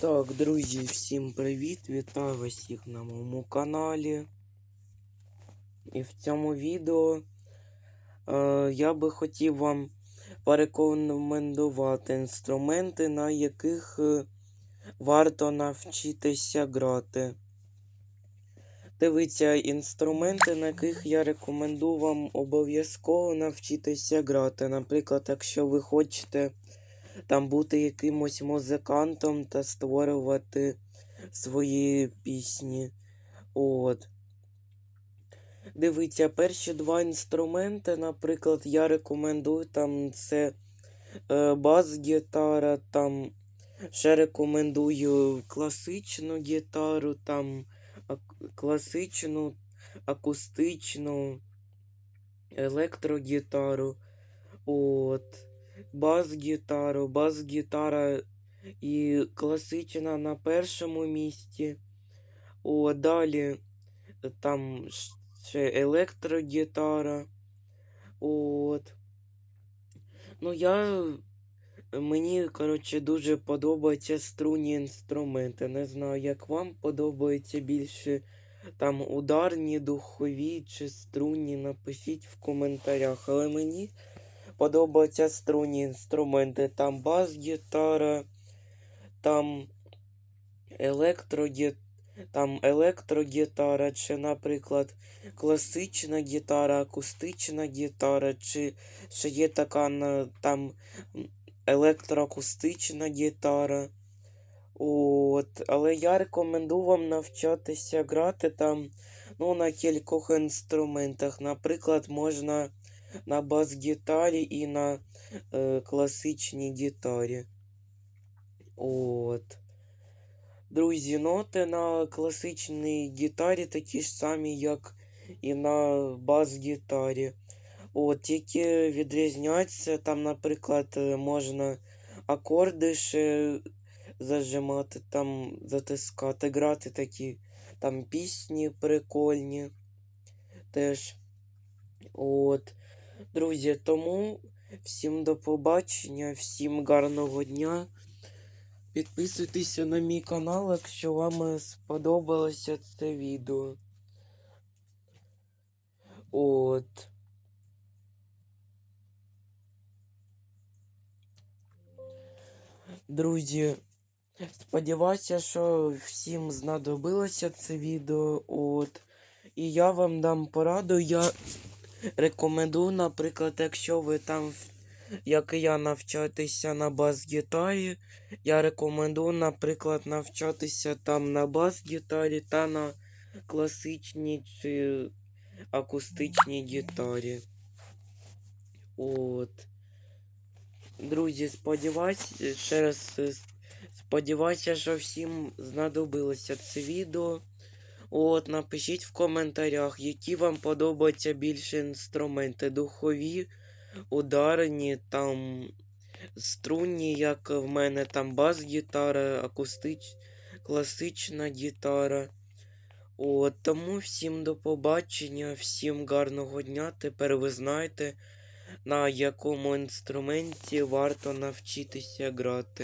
Так, друзі, всім привіт! Вітаю вас всіх на моєму каналі. І в цьому відео е, я би хотів вам порекомендувати інструменти, на яких е, варто навчитися грати. Дивіться, інструменти, на яких я рекомендую вам обов'язково навчитися грати. Наприклад, якщо ви хочете там бути якимось музикантом та створювати свої пісні. От. Дивіться, перші два інструменти, наприклад, я рекомендую там це е, бас-гітара, там ще рекомендую класичну гітару, там класичну, акустичну, електрогітару. От бас-гітару, бас-гітара і класична на першому місці. О, далі е, там ще електрогітара. От. Ну, я. Мені, коротше, дуже подобаються струнні інструменти. Не знаю, як вам подобаються більше там ударні, духові чи струнні. Напишіть в коментарях. Але мені подобаються струнні інструменти. Там бас-гітара, там електрогі... там електрогітара, чи, наприклад, класична гітара, акустична гітара, чи ще є така там електроакустична гітара. От, але я рекомендую вам навчатися грати там ну, на кількох інструментах. Наприклад, можна на бас-гітарі і на е, класичній гітарі. От. Друзі, ноти на класичній гітарі такі ж самі, як і на бас-гітарі. От, тільки відрізняються, там, наприклад, е, можна акорди ще зажимати, там затискати, грати такі там пісні прикольні теж. От. Друзі, тому всім до побачення, всім гарного дня. Підписуйтеся на мій канал, якщо вам сподобалося це відео. От. Друзі, сподіваюся, що всім знадобилося це відео. От. І я вам дам пораду. Я рекомендую, наприклад, якщо ви там, як і я, навчатися на бас-гітарі, я рекомендую, наприклад, навчатися там на бас-гітарі та на класичній чи акустичній гітарі. От. Друзі, сподіваюся, ще раз е, сподіваюся, що всім знадобилося це відео. От, напишіть в коментарях, які вам подобаються більше інструменти. Духові, ударні, там струнні, як в мене там бас-гітара, акустич... класична гітара. От, тому всім до побачення, всім гарного дня. Тепер ви знаєте, на якому інструменті варто навчитися грати.